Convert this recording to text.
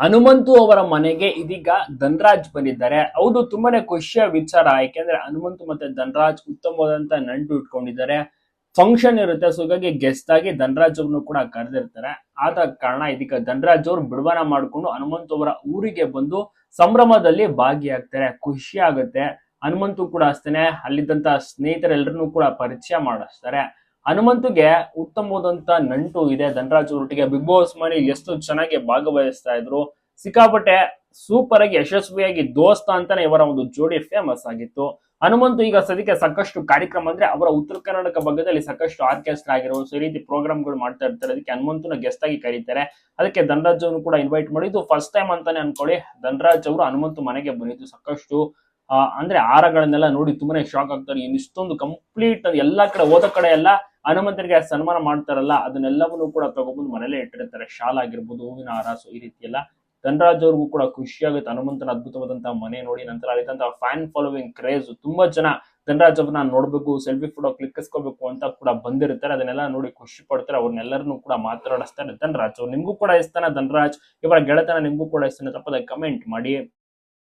ಹನುಮಂತು ಅವರ ಮನೆಗೆ ಇದೀಗ ಧನ್ರಾಜ್ ಬಂದಿದ್ದಾರೆ. ಹೌದು, ತುಂಬಾನೇ ಖುಷಿಯ ವಿಚಾರ ಯಾಕೆಂದ್ರೆ ಹನುಮಂತು ಮತ್ತೆ ಧನ್ರಾಜ್ ಉತ್ತಮವಾದಂತ ನಂಟು ಇಟ್ಕೊಂಡಿದ್ದಾರೆ. ಫಂಕ್ಷನ್ ಇರುತ್ತೆ ಸೊ ಹೀಗಾಗಿ ಗೆಸ್ಟ್ ಆಗಿ ಧನ್ರಾಜ್ ಅವ್ರನ್ನು ಕೂಡ ಕರೆದಿರ್ತಾರೆ. ಆದ ಕಾರಣ ಇದೀಗ ಧನ್ರಾಜ್ ಅವರು ಬಿಡುವನ ಮಾಡ್ಕೊಂಡು ಹನುಮಂತು ಅವರ ಊರಿಗೆ ಬಂದು ಸಂಭ್ರಮದಲ್ಲಿ ಭಾಗಿಯಾಗ್ತಾರೆ. ಖುಷಿ ಆಗುತ್ತೆ. ಹನುಮಂತು ಕೂಡ ಅಷ್ಟೇನೆ, ಅಲ್ಲಿದ್ದಂತ ಸ್ನೇಹಿತರೆಲ್ಲರನ್ನೂ ಕೂಡ ಪರಿಚಯ ಮಾಡಿಸ್ತಾರೆ. ಹನುಮಂತುಗೆ ಉತ್ತಮವಾದಂತ ನಂಟು ಇದೆ. ಧನರಾಜ್ ಅವರೊಟ್ಟಿಗೆ ಬಿಗ್ ಬಾಸ್ ಮನೆ ಎಷ್ಟು ಚೆನ್ನಾಗಿ ಭಾಗವಹಿಸ್ತಾ ಇದ್ರು. ಸಿಕ್ಕಾಪಟ್ಟೆ ಸೂಪರ್ ಆಗಿ, ಯಶಸ್ವಿಯಾಗಿ ದೋಸ್ತ ಅಂತಾನೆ ಇವರ ಒಂದು ಜೋಡಿ ಫೇಮಸ್ ಆಗಿತ್ತು. ಹನುಮಂತು ಈಗ ಸದ್ಯಕ್ಕೆ ಸಾಕಷ್ಟು ಕಾರ್ಯಕ್ರಮ ಅಂದ್ರೆ ಅವರ ಉತ್ತರ ಕರ್ನಾಟಕ ಭಾಗದಲ್ಲಿ ಸಾಕಷ್ಟು ಆರ್ಕೆಸ್ಟ್ರಾ ಆಗಿರೋ ಈ ರೀತಿ ಪ್ರೋಗ್ರಾಮ್ಗಳು ಮಾಡ್ತಾ ಇರ್ತಾರೆ. ಅದಕ್ಕೆ ಹನುಮಂತನ ಗೆಸ್ಟ್ ಆಗಿ ಕರೀತಾರೆ. ಅದಕ್ಕೆ ಧನರಾಜ್ ಅವರು ಕೂಡ ಇನ್ವೈಟ್ ಮಾಡಿದ್ದು ಫಸ್ಟ್ ಟೈಮ್ ಅಂತಾನೆ ಅನ್ಕೊಳ್ಳಿ. ಧನರಾಜ್ ಅವರು ಹನುಮಂತು ಮನೆಗೆ ಬಂದಿದ್ದು ಸಾಕಷ್ಟು ಅಂದ್ರೆ ಆರಗಳನ್ನೆಲ್ಲ ನೋಡಿ ತುಂಬಾನೇ ಶಾಕ್ ಆಗ್ತಾರೆ. ಇನ್ನು ಇಷ್ಟೊಂದು ಕಂಪ್ಲೀಟ್ ಎಲ್ಲಾ ಕಡೆ, ಹೋದ ಕಡೆ ಎಲ್ಲ ಹನುಮಂತನಿಗೆ ಸನ್ಮಾನ ಮಾಡ್ತಾರಲ್ಲ, ಅದನ್ನೆಲ್ಲವನ್ನು ಕೂಡ ತಗೊಬಂದು ಮನೇಲೆ ಇಟ್ಟಿರ್ತಾರೆ. ಶಾಲ್ ಆಗಿರ್ಬೋದು, ಹೂವಿನ ಹಾರ ಸೊ ಈ ರೀತಿ ಎಲ್ಲ ಧನರಾಜ್ ಅವ್ರಿಗೂ ಕೂಡ ಖುಷಿಯಾಗುತ್ತೆ ಹನುಮಂತನ ಅದ್ಭುತವಾದಂತಹ ಮನೆ ನೋಡಿ, ನಂತರ ಅಲ್ಲಿದ್ದಂತಹ ಫ್ಯಾನ್ ಫಾಲೋವಿಂಗ್ ಕ್ರೇಜ್ ತುಂಬಾ ಜನ ಧನರಾಜ್ ಅವ್ರನ್ನ ನೋಡ್ಬೇಕು ಸೆಲ್ಫಿ ಫೋಟೋ ಕ್ಲಿಕ್ಕಿಸ್ಕೋಬೇಕು ಅಂತ ಕೂಡ ಬಂದಿರ್ತಾರೆ. ಅದನ್ನೆಲ್ಲ ನೋಡಿ ಖುಷಿ ಪಡ್ತಾರೆ. ಅವ್ರನ್ನೆಲ್ಲರನ್ನೂ ಕೂಡ ಮಾತಾಡಿಸ್ತಾರೆ ಧನರಾಜ್ ಅವ್ರು. ನಿಮ್ಗೂ ಕೂಡ ಇಷ್ಟನ ಧನರಾಜ್? ಇವರ ಗೆಳೆತನ ನಿಮ್ಗೂ ಕೂಡ ಇಸ್ತಾನೆ ತಪ್ಪದ ಕಮೆಂಟ್ ಮಾಡಿ.